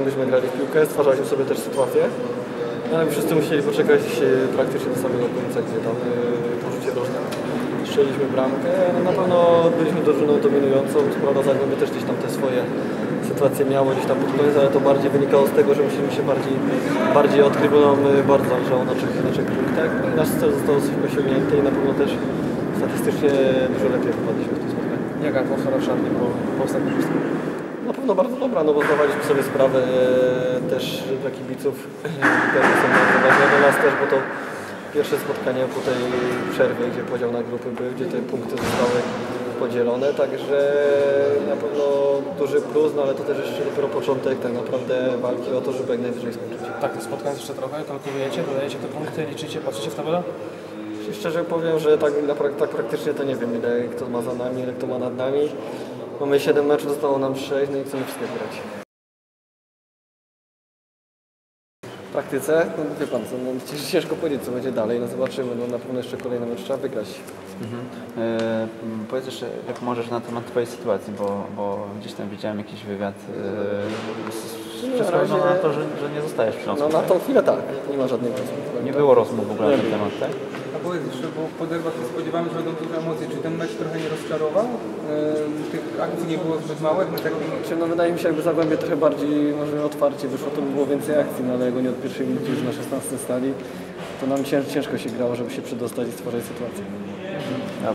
Myśmy grali w piłkę, stwarzaliśmy sobie też sytuację, no, ale wszyscy musieli poczekać praktycznie do samego końca, gdzie tam e, po rzucie rożnym strzeliliśmy bramkę. No, na pewno byliśmy drużyną dominującą, co prawda Zagłębie też gdzieś tam te swoje sytuacje miało gdzieś tam pod koniec, ale to bardziej wynikało z tego, że musieliśmy się bardziej, bardziej odkryć, bo nam e, bardzo zależało na trzech, na trzech punktach. Nasz cel został osiągnięty i na pewno też statystycznie dużo lepiej wypadliśmy w tym spotkaniu. Jaka atmosfera w szatni po, po ostatnim występie? Pewno bardzo dobra, no bo zdawaliśmy sobie sprawę e, też dla kibiców, pewnie są bardzo ważne dla nas też, bo to pierwsze spotkanie po tej przerwie, gdzie podział na grupy był, gdzie te punkty zostały podzielone, także na pewno duży plus, no ale to też jeszcze dopiero początek tak naprawdę walki o to, żeby jak najwyżej skończyć. Tak, to spotkanie jeszcze trochę, kalkulujecie, dodajecie te punkty, liczycie, patrzycie w tabelę? Szczerze powiem, że tak, tak praktycznie to nie wiem, ile kto ma za nami, ile kto ma nad nami. Mamy 7 meczów, zostało nam 6, no i chcemy wszystkie grać. W praktyce, no wie pan co, no, cięż- ciężko powiedzieć co będzie dalej, no zobaczymy, no na pewno jeszcze kolejny mecz trzeba wygrać. E, m, powiedz jeszcze, jak możesz na temat Twojej sytuacji, bo, bo gdzieś tam widziałem jakiś wywiad. E, wszystko razie- wygląda na to, że, że nie zostajesz w Śląsku. No na tak? tą chwilę tak, nie ma żadnych rozmów. Nie było rozmów w ogóle na ten temat, tak? A powiedz jeszcze, bo po derbach się spodziewamy, że będą duże emocje. Czy ten mecz trochę nie rozczarował? Akcji nie było zbyt mało, my tak no wydaje mi się, jakby Zagłębie trochę bardziej może otwarcie wyszło, to by było więcej akcji, no ale jak oni od pierwszej minuty już na 16 stali, to nam cięż, ciężko się grało, żeby się przedostać i stworzyć sytuację.